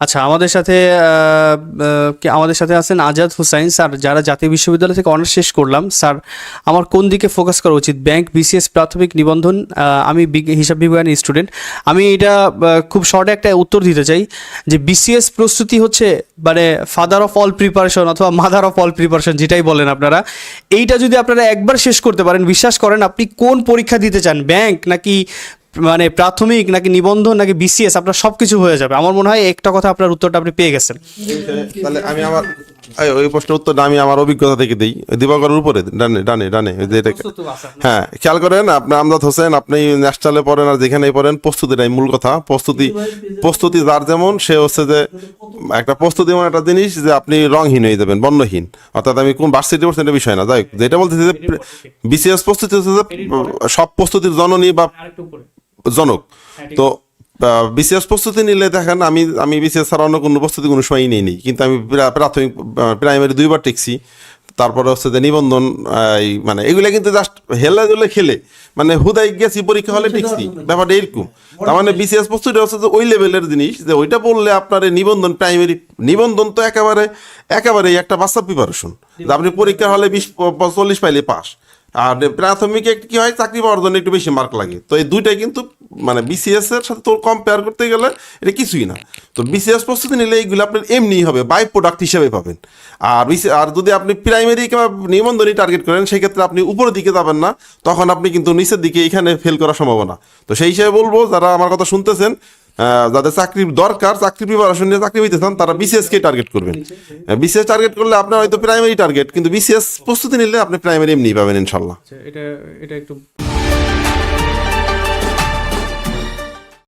আচ্ছা আমাদের সাথে আমাদের সাথে আছেন আজাদ হুসাইন স্যার, যারা জাতীয় বিশ্ববিদ্যালয় থেকে অনার্স শেষ করলাম। স্যার, আমার কোন দিকে ফোকাস করা উচিত? ব্যাংক বিসিএস প্রাথমিক নিবন্ধন? আমি হিসাব বিজ্ঞানের স্টুডেন্ট আমি এটা খুব শর্টে একটা উত্তর দিতে চাই যে বিসিএস প্রস্তুতি হচ্ছে মানে ফাদার অফ অল প্রিপারেশন অথবা মাদার অফ অল প্রিপারেশন যেটাই বলেন আপনারা। এইটা যদি আপনারা একবার শেষ করতে পারেন, বিশ্বাস করেন, আপনি কোন পরীক্ষা দিতে চান? ব্যাংক নাকি মানে প্রাথমিক নাকি নিবন্ধন নাকি বিসিএস আপনার সব কিছু হয়ে যাবে। আমার মনে হয় একটা কথা আপনার উত্তরটা আপনি পেয়ে গেছেন। তাহলে আমি আমার ওই প্রশ্নের উত্তরটা আমি আমার অভিজ্ঞতা থেকে দিই। দিবাকরের উপরে ডানে ডানে ডানে ওই যে এটা- হ্যাঁ খেয়াল করেন আপনি আমজাদ হোসেন আপনি ন্যাশনালে পড়েন আর যেখানেই পড়েন প্রস্তুতিটাই মূল কথা। প্রস্তুতি প্রস্তুতি যার যেমন সে হচ্ছে যে একটা প্রস্তুতি এমন একটা জিনিস যে আপনি রংহীন হয়ে যাবেন বর্ণহীন। অর্থাৎ আমি কোন ভার্সিটি পড়ছি এটা বিষয় না। যাই হোক, যেটা বলতেছি যে বিসিএস প্রস্তুতি হচ্ছে যে সব প্রস্তুতির জননী বা জনক। তো বিসিএস প্রস্তুতি নিলে দেখেন আমি আমি বিসিএস ছাড়া অন্য কোনো প্রস্তুতি কোনো সময় নেই নি কিন্তু আমি প্রাথমিক প্রাইমারি দুইবার টেকছি। তারপরে হচ্ছে যে নিবন্ধন এই মানে এগুলো কিন্তু জাস্ট হেলে দুলে খেলে। মানে হুদাই গেছি পরীক্ষা হলে টিকছি। ব্যাপারটা এরকম। তার মানে বিসিএস প্রস্তুতি হচ্ছে যে ওই লেভেলের জিনিস যে ওইটা বললে আপনার এই নিবন্ধন প্রাইমারি নিবন্ধন তো একেবারে একেবারেই একটা বাচ্চা প্রিপারেশন আপনি পরীক্ষা হলে বিশ চল্লিশ পাইলে পাস আর প্রাথমিকে কি হয় চাকরি পাওয়ার জন্য একটু বেশি মার্ক লাগে। তো এই দুইটাই কিন্তু মানে বিসিএস এর সাথে তোর কম্পেয়ার করতে গেলে এটা কিছুই না। তো বিসিএস প্রস্তুতি নিলে এইগুলো আপনার এমনিই হবে বাই প্রোডাক্ট হিসেবে পাবেন। আর আর যদি আপনি প্রাইমারি কিংবা নিবন্ধনী টার্গেট করেন, সেই ক্ষেত্রে আপনি উপরের দিকে যাবেন না, তখন আপনি কিন্তু নিচের দিকে এখানে ফেল করার সম্ভাবনা। তো সেই হিসেবে বলব, যারা আমার কথা শুনতেছেন যাদের চাকরির দরকার, চাকরি প্রিপারেশন নিয়ে চাকরি পেতে চান, তারা বিসিএস কে টার্গেট করবেন। বিসিএস টার্গেট করলে আপনার হয়তো প্রাইমারি টার্গেট কিন্তু বিসিএস প্রস্তুতি নিলে আপনি প্রাইমারি এমনি পাবেন ইনশাল্লাহ এটা এটা একটু